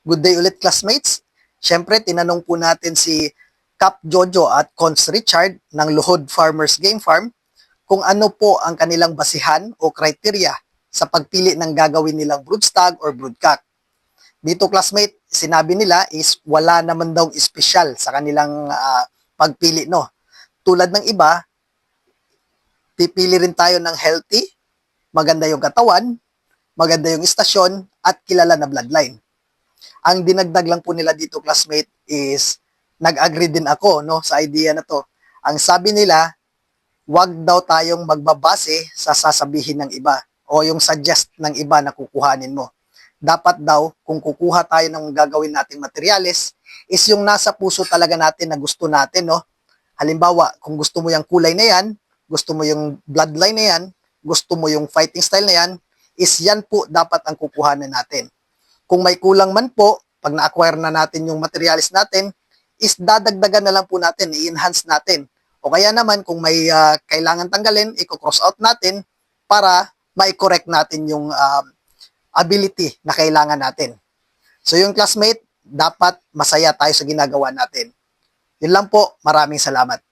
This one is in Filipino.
Good day ulit classmates. Siyempre, tinanong po natin si Cap Jojo at Cons Richard ng Luhod Farmers Game Farm kung ano po ang kanilang basihan o criteria sa pagpili ng gagawin nilang broodstag or broodcock. Dito classmate, sinabi nila is wala naman daw espesyal sa kanilang ah, pagpili no. Tulad ng iba, pipili rin tayo ng healthy, maganda yung katawan, maganda yung istasyon, at kilala na bloodline. Ang dinagdag lang po nila dito, classmate, is nag-agree din ako no, sa idea na to. Ang sabi nila, wag daw tayong magbabase sa sasabihin ng iba o yung suggest ng iba na kukuhanin mo. Dapat daw, kung kukuha tayo ng gagawin nating materyales, is yung nasa puso talaga natin na gusto natin, no? Halimbawa, kung gusto mo yung kulay na yan, gusto mo yung bloodline na yan, gusto mo yung fighting style na yan, is yan po dapat ang kukuhanan natin. Kung may kulang man po, pag na-acquire na natin yung materialis natin, is dadagdagan na lang po natin, i-enhance natin. O kaya naman, kung may ah, kailangan tanggalin, i-cross out natin para ma-correct natin yung ah, ability na kailangan natin. So yung classmate, dapat masaya tayo sa ginagawa natin. Yun lang po, maraming salamat.